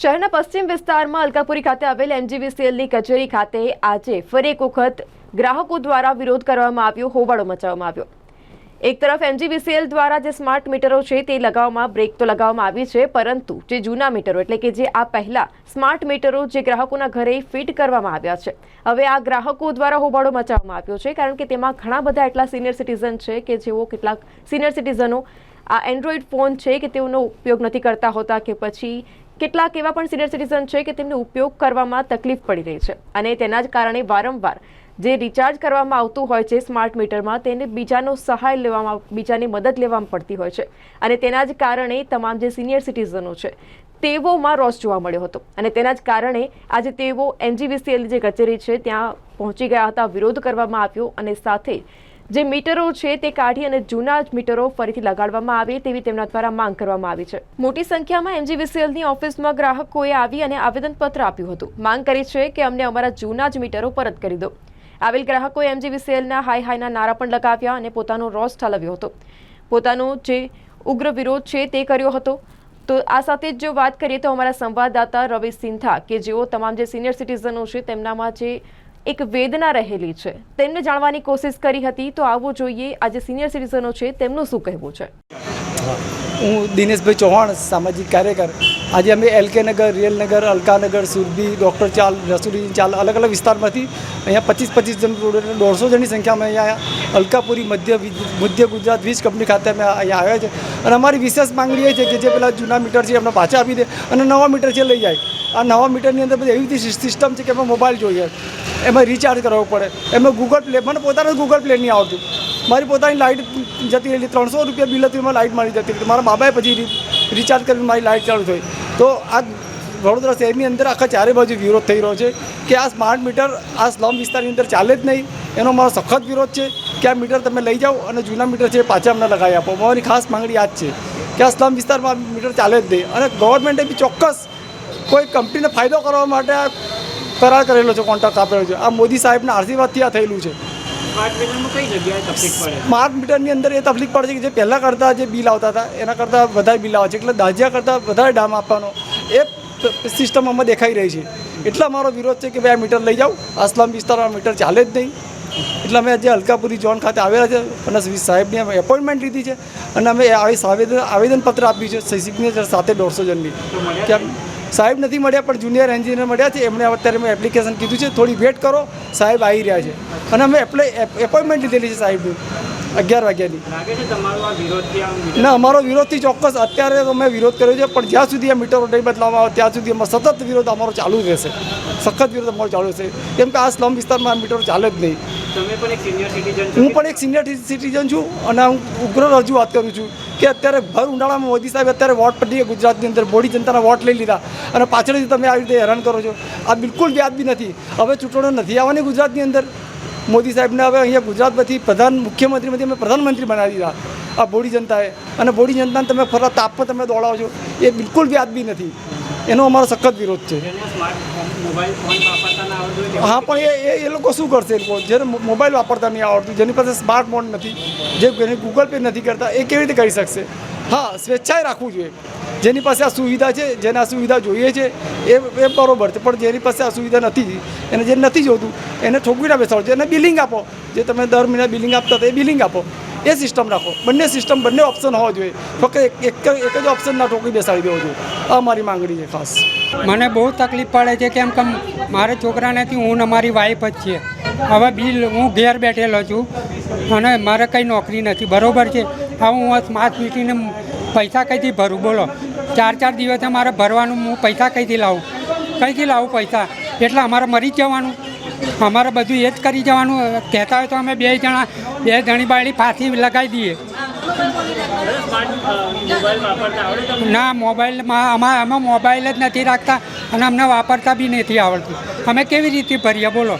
શહેરના પશ્ચિમ વિસ્તારમાં અલકાપુરી ખાતે આવેલ એમજીવીસીએલની કચેરી ખાતે આજે ફરી એક વખત ગ્રાહકો દ્વારા વિરોધ કરવામાં આવ્યો, હોબાળો મચાવવામાં આવ્યો. એક તરફ એમજીવીસીએલ દ્વારા જે સ્માર્ટ મીટરો છે તે લગાવવામાં, બ્રેક તો લગાવવામાં આવી છે, પરંતુ જે જૂના મીટરો એટલે કે જે આ પહેલા સ્માર્ટ મીટરો જે ગ્રાહકોના ઘરે ફિટ કરવામાં આવ્યા છે, હવે આ ગ્રાહકો દ્વારા હોબાળો મચાવવામાં આવ્યો છે, કારણ કે તેમાં ઘણા બધા એટલા સિનિયર સિટીઝન છે કે જેઓ કેટલાક સિનિયર સિટીઝનો આ એન્ડ્રોઈડ ફોન છે કે તેઓનો ઉપયોગ નથી કરતા હોતા કે પછી કેટલાક એવા પણ સિનિયર સિટીઝન છે કે તેમને ઉપયોગ કરવામાં તકલીફ પડી રહી છે. અને તેના જ કારણે વારંવાર જે રિચાર્જ કરવામાં આવતું હોય છે સ્માર્ટ મીટરમાં તેને બીજાનો સહાય લેવામાં, બીજાની મદદ લેવામાં પડતી હોય છે. અને તેના જ કારણે તમામ જે સિનિયર સિટીઝનો છે, તેઓમાં રોષ જોવા મળ્યો હતો. અને તેના જ કારણે આજે તેઓ એનજીવીસીએલ જે કચેરી છે, ત્યાં પહોંચી ગયા હતા, વિરોધ કરવામાં આવ્યો અને સાથે જે મીટરો છે તે કાઢી અને જૂના જ મીટરો ફરીથી લગાડવામાં આવે તેવી તેમના દ્વારા માંગ કરવામાં આવી છે. મોટી સંખ્યામાં એમજીવીસીએલની ઓફિસમાં ગ્રાહકોએ આવી અને આવેદનપત્ર આપ્યું હતું. માંગ કરી છે કે અમને અમારા જૂના જ મીટરો પરત કરી દો. આવેલ ગ્રાહકોએ એમજીવીસીએલના હાય હાયના નારા પણ લગાવ્યા અને પોતાનો રોષ ઠાલવ્યો હતો. પોતાનો જે ઉગ્ર વિરોધ છે તે કર્યો હતો. તો આ સાથે જ જો વાત કરીએ તો અમારા સંવાદદાતા રવિ સિંધા કે જેઓ તમામ જે સિનિયર સિટીઝનો છે તેમનામાં જે એક વેદના રહેલી છે. તેમને જાણવાની કોશિશ કરી હતી, તો આવવું જોઈએ આજે સિનિયર સિટીઝનો છે, તેમનું શું કહેવું છે? હું દિનેશભાઈ ચૌહાણ, સામાજિક કાર્યકર. આજે અમે એલકે નગર રિયલનગર અલકાનગર સુરભી, ડૉક્ટર ચાલ રસુડી ચાલ, અલગ અલગ વિસ્તારમાંથી અહીંયા પચીસ પચીસ જણ દોઢસો જણની સંખ્યામાં અહીંયા અલકાપુરી, મધ્ય મધ્ય ગુજરાત વીજ કંપની ખાતે અમે અહીંયા આવ્યા છે. અને અમારી વિશેષ માંગણી એ છે કે જે પેલા જૂના મીટર છે એમને પાછા આપી દે અને નવા મીટર છે લઈ જાય. આ નવા મીટરની અંદર બધી એવી સિસ્ટમ છે કે એમાં મોબાઈલ જોઈએ. એમાં રિચાર્જ કરવો પડે. એમાં ગૂગલ પ્લે મને પોતાને ગૂગલ પ્લે નહીં આવતું મારી પોતાની લાઇટ જતી રહેલી ત્રણસો રૂપિયા બિલ હતી એમાં લાઇટ મારી જતી હતી મારા બાબાએ પછી રિચાર્જ કરીને મારી લાઇટ ચાલુ થઈ. તો આ વડોદરા શહેરની અંદર આખા ચારે બાજુ વિરોધ થઈ રહ્યો છે કે આ સ્માર્ટ મીટર આ સ્લમ વિસ્તારની અંદર ચાલે જ નહીં. એનો મારો સખત વિરોધ છે કે આ મીટર તમે લઈ જાઓ અને જૂના મીટર છે પાછા અમને લગાવી આપો. મારી ખાસ માંગણી આ જ છે કે આ સ્લમ વિસ્તારમાં મીટર ચાલે જ નહીં. અને ગવર્મેન્ટે બી ચોક્કસ કોઈ કંપનીને ફાયદો કરવા માટે આ કરાર કરેલો છે કોન્ટ્રાક્ટ આપેલો છે. આ મોદી સાહેબના આશીર્વાદથી આ થયેલું છે. સ્માર્ટ મીટરની અંદર એ તકલીફ પડે છે કે જે પહેલાં કરતાં જે બિલ આવતા હતા એના કરતાં વધારે બિલ આવે છે. એટલે દાજિયા કરતાં વધારે ડામ આપવાનો એ સિસ્ટમ અમે દેખાઈ રહી છે. એટલા મારો વિરોધ છે કે ભાઈ આ મીટર લઈ જાઓ. આ સ્લમ વિસ્તારમાં મીટર ચાલે જ નહીં. એટલે અમે આજે અલકાપુરી ઝોન ખાતે આવેલા છે. અને સાહેબની અમે એપોઇન્ટમેન્ટ લીધી છે. અને અમે આવી આવેદન આવેદનપત્ર આપ્યું છે. સિગ્નેચર સાથે દોઢસો જણની. કે સાહેબ નથી મળ્યા, પણ જુનિયર એન્જિનિયર મળ્યા છે. એમણે અત્યારે મેં એપ્લિકેશન કીધું છે. થોડી વેટ કરો. સાહેબ આવી રહ્યા છે. અને અમે એપ્લે એપોઇન્ટમેન્ટ લીધેલી છે સાહેબની. અગિયાર વાગ્યાની. ના અમારો વિરોધથી ચોક્કસ અત્યારે તો અમે વિરોધ કર્યો છે પણ જ્યાં સુધી આ મીટરો નહીં બદલાવવામાં આવે ત્યાં સુધી અમારો સતત વિરોધ અમારો ચાલુ જ રહેશે. સખત વિરોધ અમારો ચાલુ રહેશે. કેમ કે આ સ્લમ વિસ્તારમાં આ મીટરો ચાલે જ નહીં. હું પણ એક સિનિયર સિટીઝન છું અને હું ઉગ્ર રજૂઆત કરું છું કે અત્યારે ભર ઉનાળામાં મોદી સાહેબ અત્યારે વોટ પડી ગુજરાતની અંદર મોડી જનતાના વોટ લઈ લીધા. અને પાછળથી તમે આવી રીતે હેરાન કરો છો. આ બિલકુલ વ્યાજબી નથી. હવે ચૂંટણીઓ નથી આવવાની ગુજરાતની અંદર. મોદી સાહેબને હવે અહીંયા ગુજરાતમાંથી પ્રધાન મુખ્યમંત્રીમાંથી અમે પ્રધાનમંત્રી બનાવી દીધા આ બોડી જનતાએ. અને બોડી જનતાને તમે ફરવા તાપમાં તમે દોડાવો છો એ બિલકુલ વ્યાજબી નથી. એનો અમારો સખત વિરોધ છે. હા, પણ એ, એ- લોકો શું કરશે લોકો? જેને મોબાઈલ વાપરતા નહીં આવડતું, જેની પાસે સ્માર્ટ ફોન નથી, જે ગૂગલ પે નથી કરતા, એ કેવી રીતે કરી શકશે? હા, સ્વેચ્છાએ રાખવું જોઈએ. જેની પાસે આ સુવિધા છે, જેને આ સુવિધા જોઈએ છે, એ એ બરાબર છે, પણ જેની પાસે આ સુવિધા નથી, એને જે નથી જોતું, એને ઠોકવીને બેસાડો એને બિલિંગ આપો, જે તમે દર મહિને બિલિંગ આપતા હતા એ બિલિંગ આપો, એ સિસ્ટમ રાખો, બંને સિસ્ટમ, બંને ઓપ્શન હોવા જોઈએ, ફક્ત એક એક જ- ઓપ્શન ના ઠોકી બેસાડી દેવો જોઈએ, આ મારી માંગણી છે ખાસ. મને બહુ તકલીફ પડે છે કેમ કે મારે છોકરા નથી હું ને મારી વાઈફ જ છે હવે બિલ, હું ઘેર બેઠેલો છું, અને મારે કંઈ નોકરી નથી, બરાબર છે? હવે હું સ્માર્ટ મીટીને પૈસા કઈથી ભરું? બોલો. ચાર ચાર દિવસે મારે ભરવાનું, હું પૈસા કઈથી લાવું? કઈથી લાવું પૈસા? એટલે અમારે મરી જ જવાનું. અમારે બધું એ જ કરી જવાનું. કહેતા હોય તો અમે બે જણા, બે જણી બાળી ફાંસી લગાવી દઈએ. ના, મોબાઈલમાં અમારે અમે મોબાઈલ જ નથી રાખતા અને અમને વાપરતા બી નથી આવડતું. અમે કેવી રીતે ભરીએ? બોલો.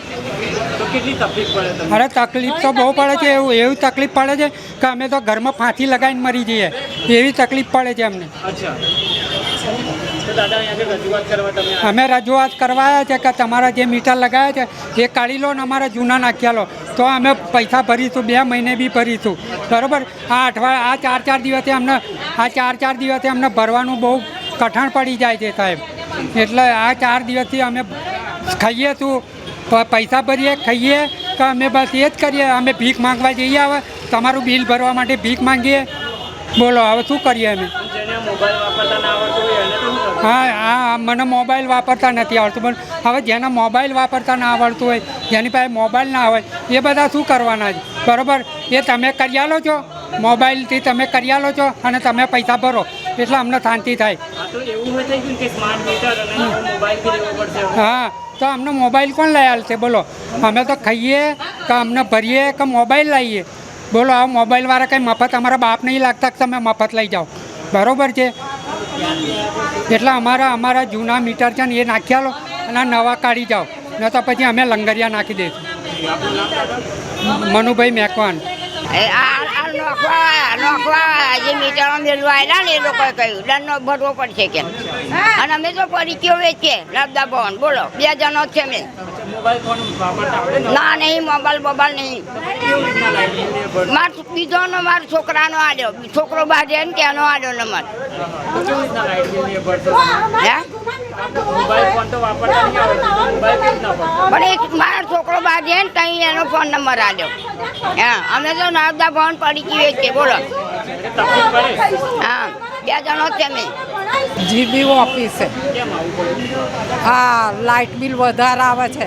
કેટલી તકલીફ પડે તમને? અરે તકલીફ તો બહુ પડે છે એવું એવી તકલીફ પડે છે કે અમે તો ઘરમાં ફાંસી લગાવીને મરી જઈએ. એવી તકલીફ પડે છે અમને. અચ્છા. અમે રજૂઆત કરવાયા છે કે તમારા જે મીટર લગાવ્યા છે એ કાઢી લો ને અમારા જૂના નાખ્યા લો. તો અમે પૈસા ભરીશું બે મહિને બી ભરીશું. બરાબર? આ અઠવાડિયા આ ચાર ચાર દિવસે અમને આ ચાર ચાર દિવસે અમને ભરવાનું બહુ કઠણ પડી જાય છે સાહેબ. એટલે આ ચાર દિવસથી અમે ખાઈએ પ- પૈસા ભરીએ ખાઈએ કે અમે બસ એ જ કરીએ. અમે ભીખ માંગવા જઈએ હવે તમારું બિલ ભરવા માટે ભીખ માંગીએ. બોલો હવે શું કરીએ અમે? હા હા મને મોબાઈલ વાપરતા નથી આવડતું પણ હવે જેને મોબાઈલ વાપરતા ના આવડતું હોય જેની પાસે મોબાઈલ ના હોય એ બધા શું કરવાના છે? બરાબર? એ તમે કરી આલો છો. મોબાઈલથી તમે કરી આલો છો અને તમે પૈસા ભરો. એટલે અમને શાંતિ થાય. હા તો અમને મોબાઈલ કોણ લઈ આવશે બોલો. અમે તો ખાઈએ કે અમને ભરીએ કે મોબાઈલ લાવીએ બોલો આ મોબાઈલવાળા કંઈ મફત અમારા બાપ નહીં લાગતા કે તમે મફત લઈ જાઓ? બરોબર છે? એટલે અમારા અમારા જૂના મીટર છે ને એ નાખી આલો અને નવા કાઢી જાઓ. ન તો પછી અમે લંગરિયા નાખી દઈશું. મનુભાઈ મેકવાન. એ આ આ નોખવા નોખવા જે મીટરો મેળવા આવ્યા ને એ લોકોએ કહ્યું. દંડનો ભરવો પડશે કે અને અમે તો પરિચયો વેચીએ? લબદા ભવન. બોલો બે જણો છે મેં મોબાઈલ ફોન વાપરતા આવડે ના? નહીં મોબાઈલ બોબાઈલ નહીં? માર બીજો નો મારો છોકરાનો આડ્યો. છોકરો બાજે ને ત્યાંનો આડ્યો નંબર ફોન? પણ એક મારો છોકરો બહાર બાજે ને ત્યાં એનો ફોન નંબર આડ્યો. હા અમે તો નર્મદા પડી ગયો છે બોલો. હા બે જણો છે મેં જીબી ઓફિસ. છે હા લાઇટ બિલ વધારે આવે છે.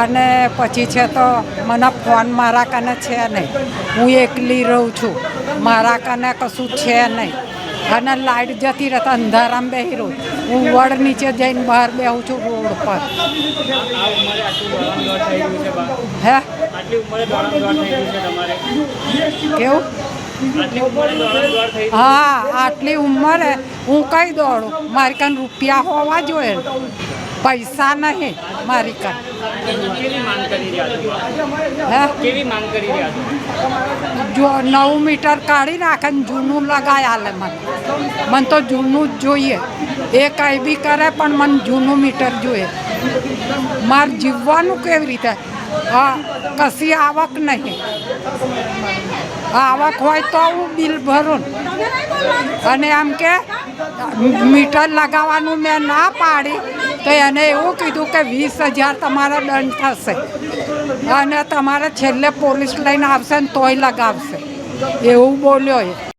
અને પછી છે તો મને ફોન મારા કને છે નહીં. હું એકલી રહું છું. મારા કને કશું છે નહીં. અને લાઇટ જતી રહેતા અંધારામાં બેસી રહું. હું વડ નીચે જઈને બહાર બેહું છું રોડ પર. હે? કેવું? હા, આટલી ઉંમરે હું કઈ દોડું? મારી કાન રૂપિયા હોવા જોઈએ. પૈસા નહીં મારી છો? જો નવું મીટર કાઢી નાખે ને જૂનું લગાવી લે મને. મને તો જૂનું જ જોઈએ. એ કંઈ બી કરે પણ મને જૂનું મીટર જોઈએ. મારે જીવવાનું કેવી રીતે? હા કશી આવક નહીં. આવક હોય તો હું બિલ ભરું અને એમ કે મીટર લગાવવાનું મેં ના પાડી તો એને એવું કીધું કે વીસ હજાર તમારો દંડ થશે. અને તમારે છેલ્લે પોલીસ લઈને આવશે ને તોય લગાવશે. એવું બોલ્યો એ.